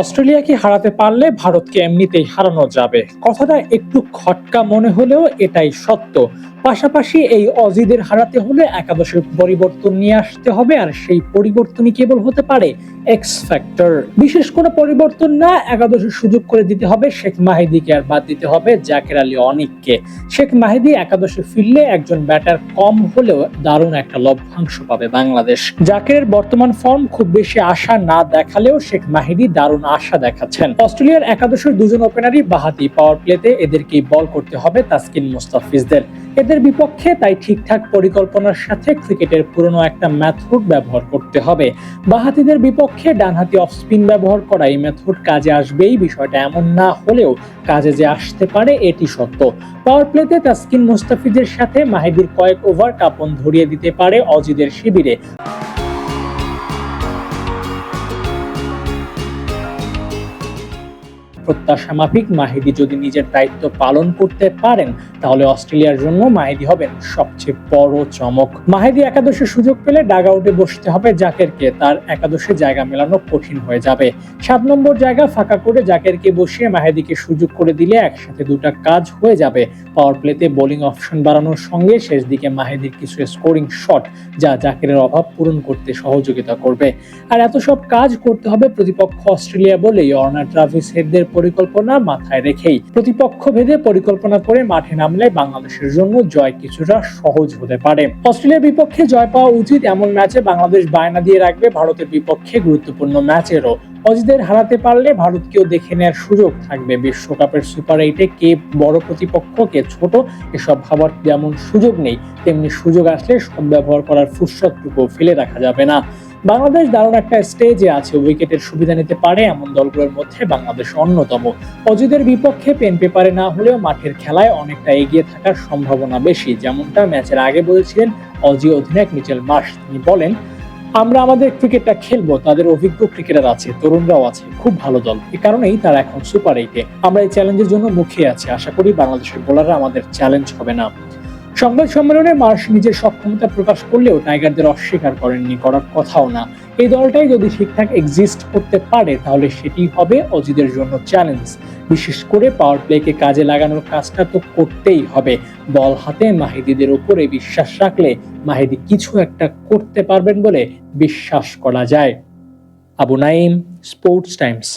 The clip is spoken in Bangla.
অস্ট্রেলিয়াকে হারাতে পারলে ভারতকে এমনিতেই হারানো যাবে। কথাটা একটু খটকা মনে হলেও এটাই সত্য। পাশাপাশি এই অজিদের হারাতে হলে একাদশের পরিবর্তন নিয়ে আসতে হবে, আর সেই পরিবর্তনই কেবল হতে পারে এক্স ফ্যাক্টর বিশেষ কোনো পরিবর্তন না একাদশের সুযোগ করে দিতে হবে শেখ মাহিদিকে, আর বাদ দিতে হবে জাকের আলী অনিককে। শেখ মাহিদি একাদশে ফিরলে একজন ব্যাটার কম হলেও দারুণ একটা লভ্যাংশ পাবে বাংলাদেশ। জাকের বর্তমান ফর্ম খুব বেশি আশা না দেখালেও শেখ মাহিদি দারুণ আশা দেখাচ্ছেন। অস্ট্রেলিয়ার একাদশের দুজন ওপেনারই বাহাতি পাওয়ার প্লেতে এদেরকেই বল করতে হবে তাসকিন মুস্তাফিজদের। এদের বিপক্ষে তাই ঠিকঠাক পরিকল্পনার সাথে ক্রিকেটের পুরনো একটা ম্যাথড ব্যবহার করতে হবে। বাহাতিদের বিপক্ষে ডানহাতি অফ স্পিন ব্যবহার করা এই ম্যাথড কাজে আসবেই, বিষয়টা এমন না হলেও কাজে যে আসতে পারে এটি সত্য। পাওয়ার প্লেতে তাসকিন মুস্তাফিজের সাথে মাহিদির কয়েক ওভার কাপন ধরিয়ে দিতে পারে অজিদের শিবিরে। প্রত্যাশা মাফিক, মাহিদি যদি নিজের দায়িত্ব পালন করতে পারেন, তাহলে অস্ট্রেলিয়ার জন্য মাহিদি হবেন সবচেয়ে বড় চমক। মাহিদি একাদশে সুযোগ পেলে ডাগ আউটে বসতে হবে জাকেরকে, তার একাদশে জায়গা মেলানো কঠিন হয়ে যাবে। সাত নম্বর জায়গা ফাঁকা করে জাকেরকে বসিয়ে মাহিদিকে সুযোগ করে দিলে একসাথে দুটা কাজ হয়ে যাবে। পাওয়ার প্লেতে বোলিং অপশন বাড়ানোর সঙ্গে শেষ দিকে মাহিদির কিছু স্কোরিং শট, যা জাকেরের অভাব পূরণ করতে সহযোগিতা করবে। আর এত সব কাজ করতে হবে প্রতিপক্ষ অস্ট্রেলিয়া বলেই অর্নার ট্রাভিস হেডদের পরিকল্পনা মাথায় রেখেই প্রতিপক্ষ ভেদে পরিকল্পনা করে মাঠে নামলে বাংলাদেশের জন্য জয় কিছুটা সহজ হতে পারে। অস্ট্রেলিয়ার বিপক্ষে জয় পাওয়া উচিত এমন ম্যাচে বাংলাদেশ বায়না দিয়ে রাখবে ভারতের বিপক্ষে গুরুত্বপূর্ণ ম্যাচেরও। অজিদের হারাতে পারলে ভারতকেও দেখে নেওয়ার সুযোগ থাকবে বিশ্বকাপের সুপার এইটে কে বড় প্রতিপক্ষ কে ছোট, এসব ভাবার যেমন সুযোগ নেই, তেমনি সুযোগ আসলে সব ব্যবহার করার ফুরসতটুকু ফেলে রাখা যাবে না। বাংলাদেশ দারুণ একটা স্টেজে আছে। উইকেটের সুবিধা নিতে পারে এমন দলগুলোর মধ্যে বাংলাদেশ অন্যতম। অজিদের বিপক্ষে পেন পেপারে না হলেও মাঠের খেলায় অনেকটা এগিয়ে থাকার সম্ভাবনা বেশি। যেমনটা ম্যাচের আগে বলেছিলেন অজি অধিনায়ক মিচেল মার্শ তিনি বলেন, আমরা আমাদের ক্রিকেটটা খেলব, তাদের অভিজ্ঞ ক্রিকেটার আছে, তরুণরাও আছে, খুব ভালো দল। এ কারণেই তারা এখন সুপার এইটে আমরা এই চ্যালেঞ্জের জন্য মুখিয়ে আছি। আশা করি বাংলাদেশের বোলাররা আমাদের চ্যালেঞ্জ হবে না। সংবাদ সম্মেলনে মার্শ নিজের সক্ষমতা প্রকাশ করলেও টাইগারদের অস্বীকার করেননি, করার কথাও না। এই দলটাই যদি ঠিকঠাক এক্সিস্ট করতে পারে, তাহলে সেটি হবে অজিদের জন্য চ্যালেঞ্জ বিশেষ করে পাওয়ার প্লেকে কাজে লাগানোর কাজটা তো করতেই হবে। বল হাতে মাহিদিদের উপরে বিশ্বাস রাখলে মাহিদি কিছু একটা করতে পারবেন বলে বিশ্বাস করা যায়। Abu Naim sports Times